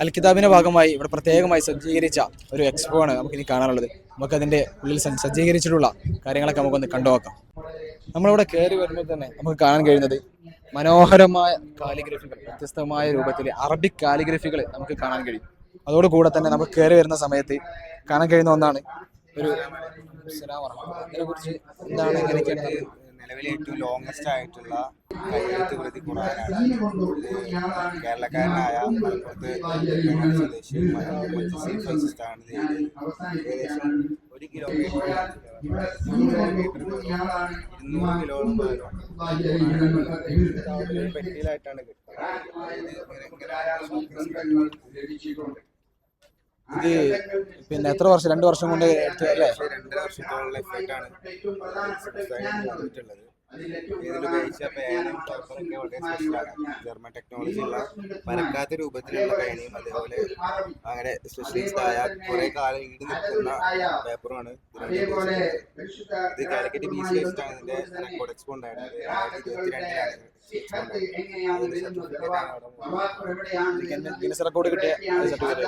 അൽ കിതാബിന്റെ ഭാഗമായി ഇവിടെ പ്രത്യേകമായി സജ്ജീകരിച്ച ഒരു എക്സ്പോ ആണ് നമുക്ക് ഇനി കാണാനുള്ളത്. നമുക്ക് അതിന്റെ ഉള്ളിൽ സജ്ജീകരിച്ചിട്ടുള്ള കാര്യങ്ങളൊക്കെ നമുക്കൊന്ന് കണ്ടുനോക്കാം. നമ്മളിവിടെ കയറി വരുമ്പോൾ തന്നെ നമുക്ക് കാണാൻ കഴിയുന്നത് മനോഹരമായ കാലിഗ്രഫികൾ വ്യത്യസ്തമായ രൂപത്തിൽ അറബിക് കാലിഗ്രഫികൾ നമുക്ക് കാണാൻ കഴിയും. അതോടുകൂടെ തന്നെ നമുക്ക് കയറി വരുന്ന സമയത്ത് കാണാൻ കഴിയുന്ന ഒന്നാണ് ഒരു ഇതിനെ കുറിച്ച് എന്താണ് എങ്ങനെയൊക്കെയാണ് ഇത് നിലവിലെ ഏറ്റവും ലോങ്സ്റ്റ് ആയിട്ടുള്ള കയ്യെഴുത്ത് പ്രതി ഖുറാനാണ് ഇത് കേരളക്കാരനായ മലപ്പുറത്ത് സ്വദേശി. ഏകദേശം ഒരു കിലോമീറ്റർ ഇരുന്നൂറ് ഭാരം പെട്ടിയിലായിട്ടാണ് കിട്ടുന്നത് ഇത് പിന്നെ എത്ര വർഷം? രണ്ട് വർഷം കൊണ്ട് അല്ലേ ഉപയോഗിച്ച പേനയും പേപ്പറൊക്കെ വളരെ സ്പെഷ്യലാണ് ജർമ്മൻ ടെക്നോളജിയുള്ള പരക്കാത്ത രൂപത്തിലുള്ള പേനയും അതേപോലെ അങ്ങനെ സ്പെഷ്യലിസ്റ്റായ ആയ കുറെ കാലം ഈട് നിൽക്കുന്ന പേപ്പറുമാണ് ഇത് കാലിക്കറ്റ് ബി സി എസ് ഇതിന്റെ റെക്കോർഡ് എക്സ്പോ ഉണ്ടായിരുന്നത് ഇരുപത്തിരണ്ടിലാണ് ഗിനസ് റെക്കോർഡ് കിട്ടിയ സർട്ടിഫിക്കറ്റ്.